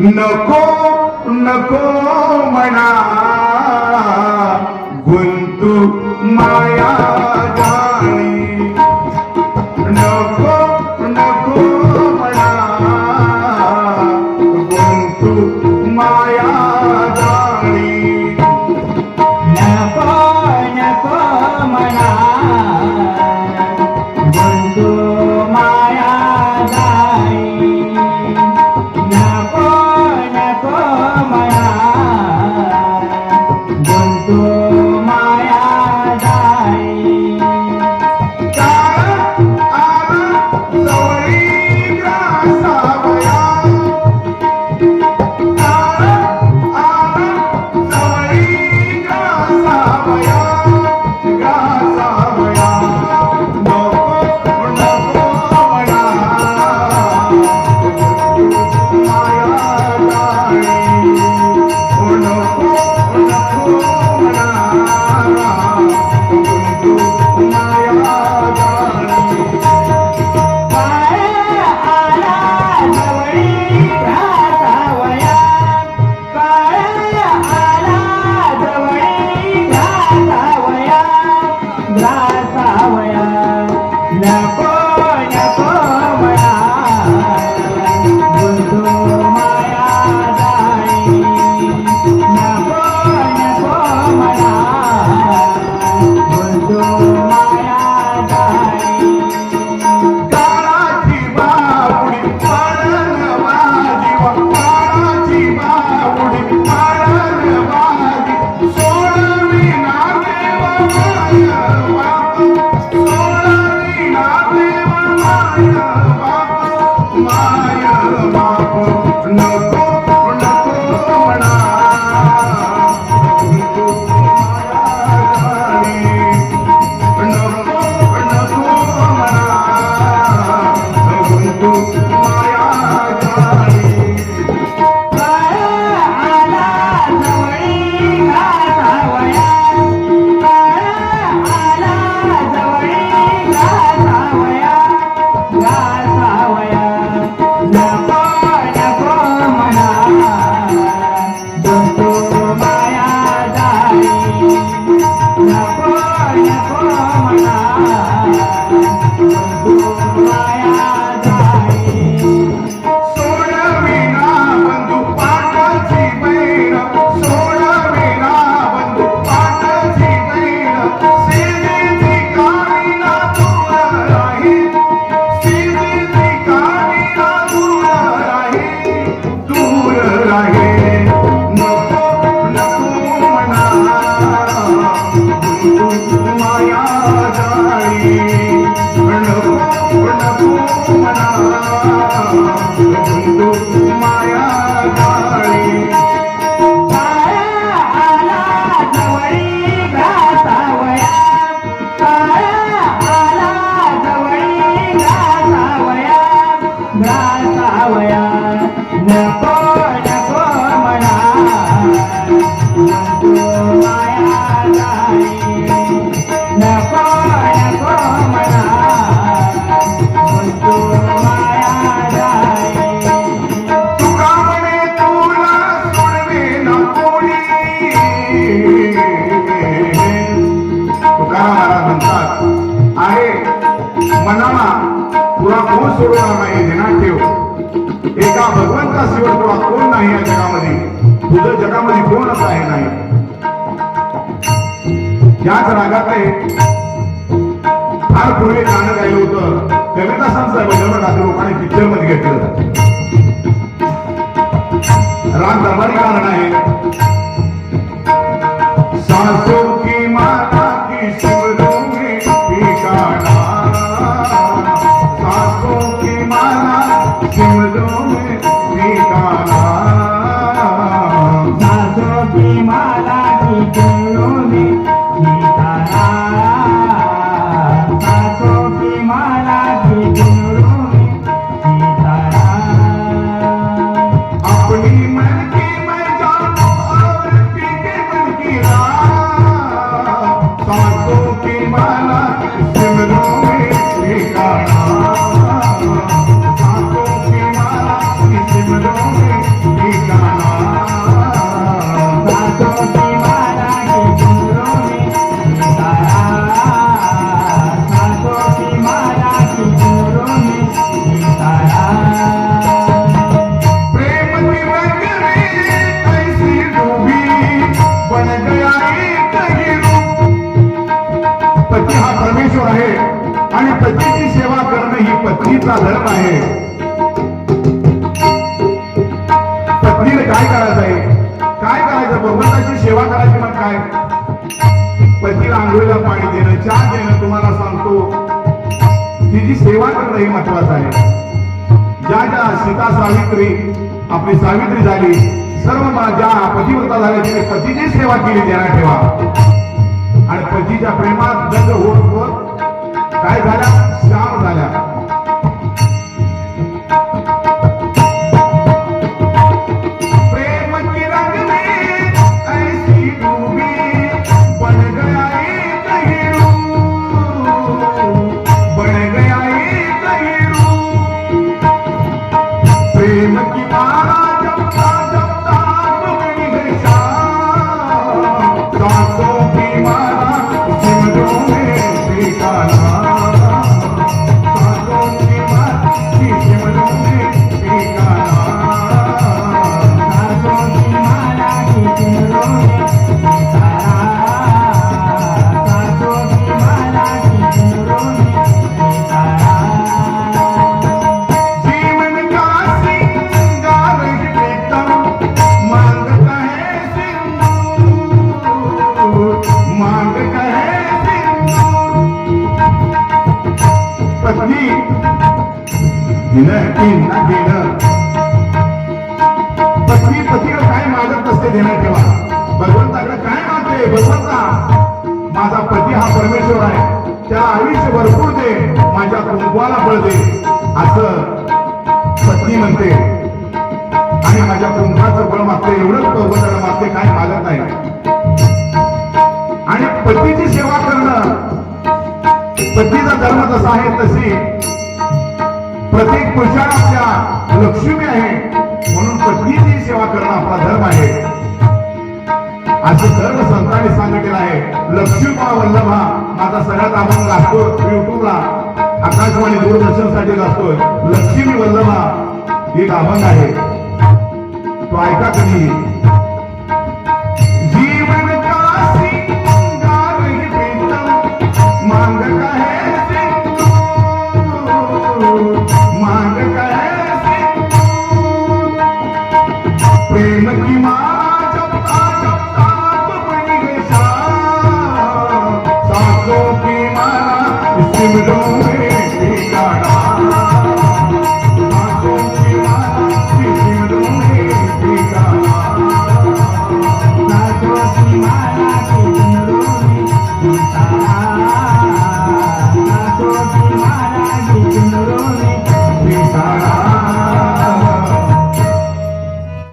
नको नको म्हणा. गुंतू माया Thank you. तुला भगवंता शिवाय तुला कोण नाही या जगामध्ये? तुझं जगामध्ये कोणच आहे नाही. याच आहे फार पूर्वी गाणं गायलं होतं. कविदासांचं भजन गाते लोकांनी पिक्चरमध्ये घेतलं राग दरबारी गाणं आहे. सासू पत्नीचा धर्म आहे. पत्नीने काय करायचं आहे? काय करायचं? भगवंताची सेवा करायची मग काय? पतीला आंघोळीला पाणी देणं चहा देणं तुम्हाला सांगतो. तिची सेवा करणं हे महत्वाचं आहे. ज्या ज्या सीता सावित्री आपली सावित्री झाली सर्व ज्या पतिव्रता झाल्या तिने पतीची सेवा केली त्यांना ठेवा. Bye. पत्नी हिनं की ना घेणं पत्नी पतीला काय मागत नसते देणं ठेवा. भगवंताकडे काय मागते? भगवंता माझा पती हा परमेश्वर आहे. त्याला आयुष्य भरपूर दे. माझ्या कुंकवाला बळ दे. असं पत्नी म्हणते. आणि माझ्या कुंभाचं बळ मागते. एवढंच भगवंताला मागते. काय मागत नाही. आणि पतीची सेवा पतीचा पत्नीचा धर्म जसा आहे तशी प्रत्येक पुरुषाला आपल्या लक्ष्मी आहे. म्हणून पत्नीची सेवा करणं आपला धर्म आहे. असं सर्व संतांनी सांगितलेलं आहे. लक्ष्मीबा वल्लभा. माझा सगळ्यात आपण लागतो युट्यूबला आकाशवाणी दूरदर्शनसाठी गाजतोय लक्ष्मी वल्लभा एक अभंग आहे. तो ऐका कधी